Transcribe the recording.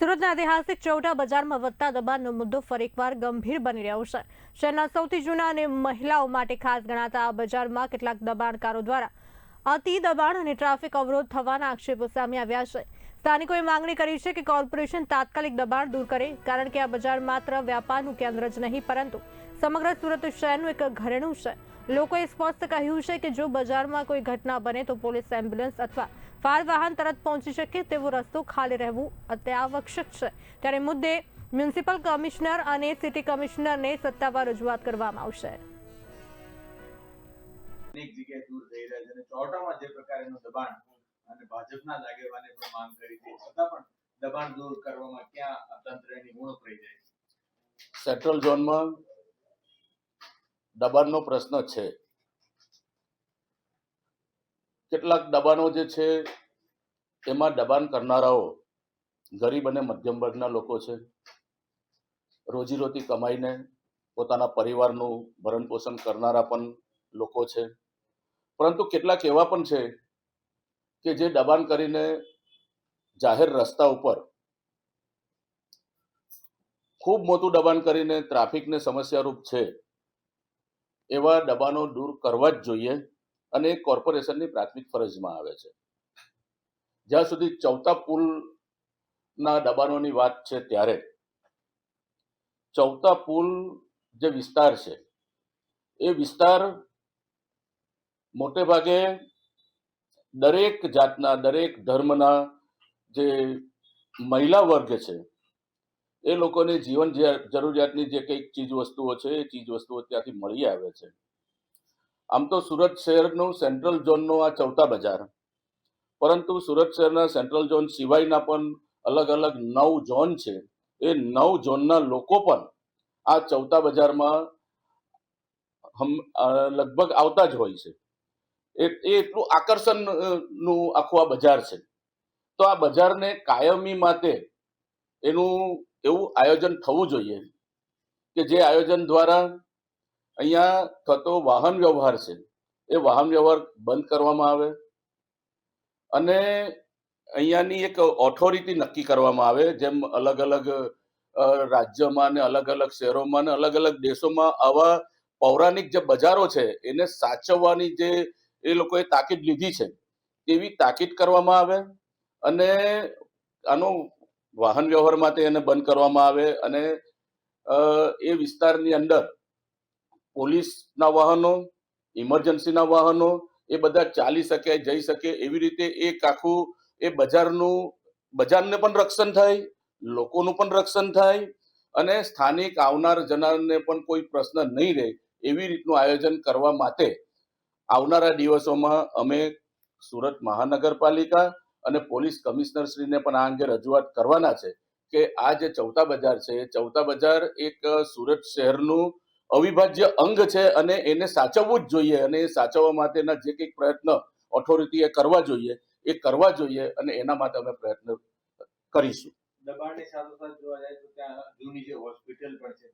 સુરતના ઐતિહાસિક ચૌટા બજારમાં વધતા દબાણનો મુદ્દો ફરી એકવાર ગંભીર બની રહ્યો છે. શહેરના સૌથી જૂના અને મહિલાઓ માટે ખાસ ગણાતા આ બજારમાં કેટલાક દબાણકારો દ્વારા અતિ દબાણ અને ટ્રાફિક અવરોધ થવાના આક્ષેપો સામે આવ્યા છે. સ્થાનિકોએ માંગણી કરી છે કે કોર્પોરેશન તાત્કાલિક દબાણ દૂર કરે, કારણ કે આ બજાર માત્ર વ્યાપારનું કેન્દ્ર જ નહીં, પરંતુ સમગ્ર સુરત શહેરનું એક ઘરેણું છે. લોકોએ સ્પષ્ટ કહ્યું છે કે જો બજારમાં કોઈ ઘટના બને તો પોલીસ એમ્બ્યુલન્સ અથવા ફાયર વાહન તરત પહોંચી શકે તેવો રસ્તો ખાલી રહેવું અત્યાવશ્યક છે. ત્યારે મુદ્દે મ્યુનિસિપલ કમિશનર અને સિટી કમિશનરને સત્તાવાર રજૂઆત કરવામાં આવશે. અનેક જગ્યાએ દૂર થઈ રહ્યા છે અને ચોટામાં જે પ્રકારનું દબાણ અને ભાજપના આગેવાને પણ માંગ કરી હતી છતાં પણ દબાણ દૂર કરવામાં ક્યાં તંત્રની ઉણપ રહી જાય છે? સેન્ટ્રલ ઝોનમાં દબાણનો પ્રશ્ન છે. કેટલાક દબાણો જે છે, એમાં દબાણ કરનારાઓ ગરીબ અને મધ્યમ વર્ગના લોકો છે. રોજીરોટી કમાઈને પોતાના પરિવારનું ભરણ પોષણ કરનારા પણ લોકો છે. પરંતુ કેટલાક એવા પણ છે કે જે દબાણ કરીને જાહેર રસ્તા ઉપર ખૂબ મોટું દબાણ કરીને ટ્રાફિકને સમસ્યારૂપ છે, એવા દબાણો દૂર કરવા જ જોઈએ. અને કોર્પોરેશનની પ્રાથમિક ફરજમાં આવે છે. જ્યાં સુધી ચૌથા પુલના દબાણોની વાત છે ત્યારે ચૌથા પુલ જે વિસ્તાર છે, એ વિસ્તાર મોટે ભાગે દરેક જાતના, દરેક ધર્મના જે મહિલા વર્ગ છે, એ લોકોને જીવન જરૂરિયાતની જે કંઈક ચીજ વસ્તુઓ છે, એ ચીજ વસ્તુઓ ત્યાંથી મળી આવે છે. આમ તો સુરત શહેરનું સેન્ટ્રલ ઝોનનું આ ચૌથા બજાર. પરંતુ સુરત શહેરના સેન્ટ્રલ ઝોન સિવાયના પણ અલગ અલગ નવ ઝોન છે. એ નવ ઝોનના લોકો પણ આ ચૌથા બજારમાં હમ લગભગ આવતા જ હોય છે. એ એટલું આકર્ષણનું આખું આ બજાર છે. તો આ બજારને કાયમી માટે એનું એવું આયોજન થવું જોઈએ કે જે આયોજન દ્વારા અહીંયા થતો વાહન વ્યવહાર છે, એ વાહન વ્યવહાર બંધ કરવામાં આવે અને અહીંયાની એક ઓથોરિટી નક્કી કરવામાં આવે, જેમ અલગ અલગ રાજ્યમાં ને અલગ અલગ શહેરોમાં ને અલગ અલગ દેશોમાં આવા પૌરાણિક જે બજારો છે, એને સાચવવાની જે એ લોકોએ તાકીદ લીધી છે, તેવી તાકીદ કરવામાં આવે અને આનો વાહન વ્યવહાર માટે એને બંધ કરવામાં આવે અને એ વિસ્તારની અંદર પોલીસના વાહનો, ઇમરજન્સીના વાહનો, એ બધા ચાલી શકે, જઈ શકે એવી રીતે એક આખું એ બજારનું, બજારને પણ રક્ષણ થાય, લોકોનું પણ રક્ષણ થાય અને સ્થાનિક આવનાર જનારને પણ કોઈ પ્રશ્ન નહીં રહે એવી રીતનું આયોજન કરવા માટે આવનારા દિવસોમાં અમે સુરત મહાનગરપાલિકા અને પોલીસ કમિશનરશ્રીને પણ આ અંગે રજૂઆત કરવાના છે કે આ જે ચૌથા બજાર છે ચૌથા બજાર એક સુરત શહેરનું અવિભાજ્ય અંગ છે અને એને સાચવવું જ જોઈએ અને એ સાચવવા માટેના જે કંઈક પ્રયત્ન ઓથોરિટીએ કરવા જોઈએ, એ કરવા જોઈએ અને એના માટે અમે પ્રયત્ન કરીશું. દબાણની સાથોસાથ જોવા જાય તો ત્યાં જૂની જે હોસ્પિટલ પણ છે